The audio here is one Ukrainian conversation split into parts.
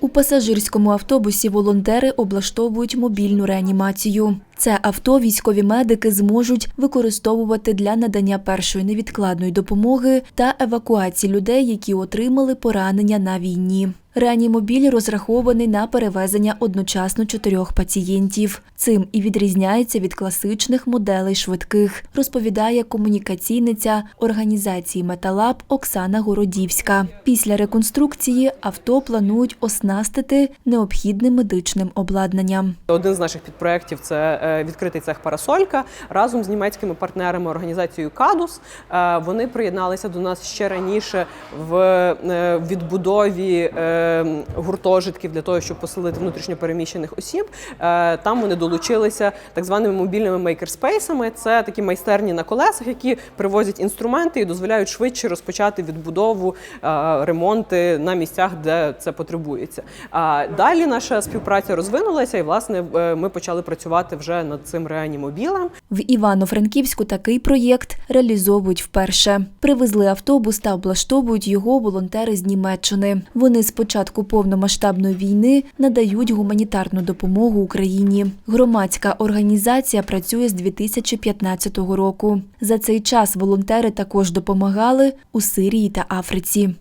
У пасажирському автобусі волонтери облаштовують мобільну реанімацію. Це авто військові медики зможуть використовувати для надання першої невідкладної допомоги та евакуації людей, які отримали поранення на війні. Реанімобіль розрахований на перевезення одночасно чотирьох пацієнтів. Цим і відрізняється від класичних моделей швидких, розповідає комунікаційниця організації Металаб Оксана Городівська. Після реконструкції авто планують оснастити необхідним медичним обладнанням. Один з наших підпроєктів це е, відкритий цех Парасолька разом з німецькими партнерами організацією Кадус. Е, Вони приєдналися до нас ще раніше в е, відбудові е, гуртожитків для того, щоб поселити внутрішньопереміщених осіб. Е, Там вони долучилися так званими мобільними мейкерспейсами. Це такі майстерні на колесах, які привозять інструменти і дозволяють швидше розпочати відбудову, е, ремонти на місцях, де це потребується. А далі наша співпраця розвинулася, і власне е, ми почали працювати вже над цим реанімобілем. В Івано-Франківську такий проєкт реалізовують вперше. Привезли автобус та облаштовують його волонтери з Німеччини. Вони з початку повномасштабної війни надають гуманітарну допомогу Україні. Громадська організація працює з 2015 року. За цей час волонтери також допомагали у Сирії та Африці.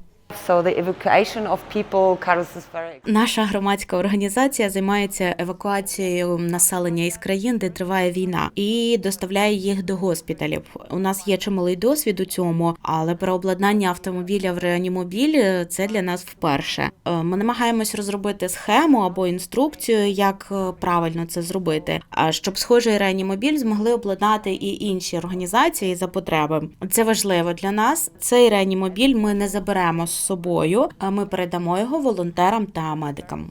So the evacuation of people, is very Наша громадська організація займається евакуацією населення із країн, де триває війна, і доставляє їх до госпіталів. У нас є чималий досвід у цьому, але переобладнання автомобіля в реанімобіль – це для нас вперше. Е, Ми намагаємось розробити схему або інструкцію, як е, правильно це зробити. Щоб схожий реанімобіль змогли обладнати і інші організації за потреби. Це важливо для нас. Цей реанімобіль ми не заберемо з собою, а ми передамо його волонтерам та медикам.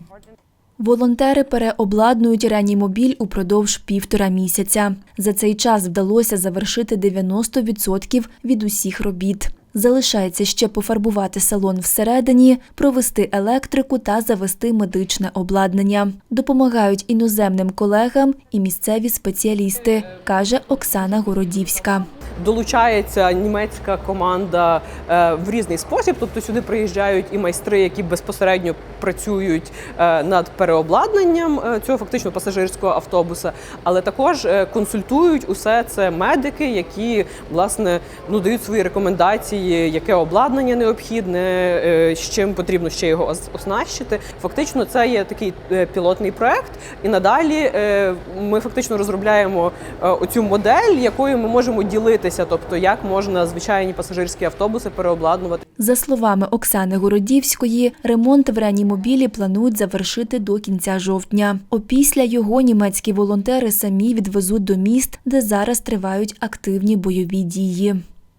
Волонтери переобладнують реанімобіль упродовж півтора місяця. За цей час вдалося завершити 90% від усіх робіт. Залишається ще пофарбувати салон всередині, провести електрику та завести медичне обладнання. Допомагають іноземним колегам і місцеві спеціалісти, каже Оксана Городівська. Долучається німецька команда е, в різний спосіб. Тобто сюди приїжджають і майстри, які безпосередньо працюють е, над переобладнанням е, цього фактично пасажирського автобуса, але також консультують усе це медики, які власне ну дають свої рекомендації, яке обладнання необхідне, е, з чим потрібно ще його оснащити. Фактично, це є такий е, пілотний проект, і надалі е, ми фактично розробляємо оцю модель, якою ми можемо ділитися, тобто як можна звичайні пасажирські автобуси переобладнувати. За словами Оксани Городівської, ремонт в реанімобілі планують завершити до кінця жовтня. Опісля його німецькі волонтери самі відвезуть до міст, де зараз тривають активні бойові дії.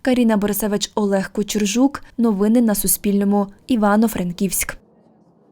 Каріна Борисевич, Олег Кочержук. Новини на Суспільному. Івано-Франківськ.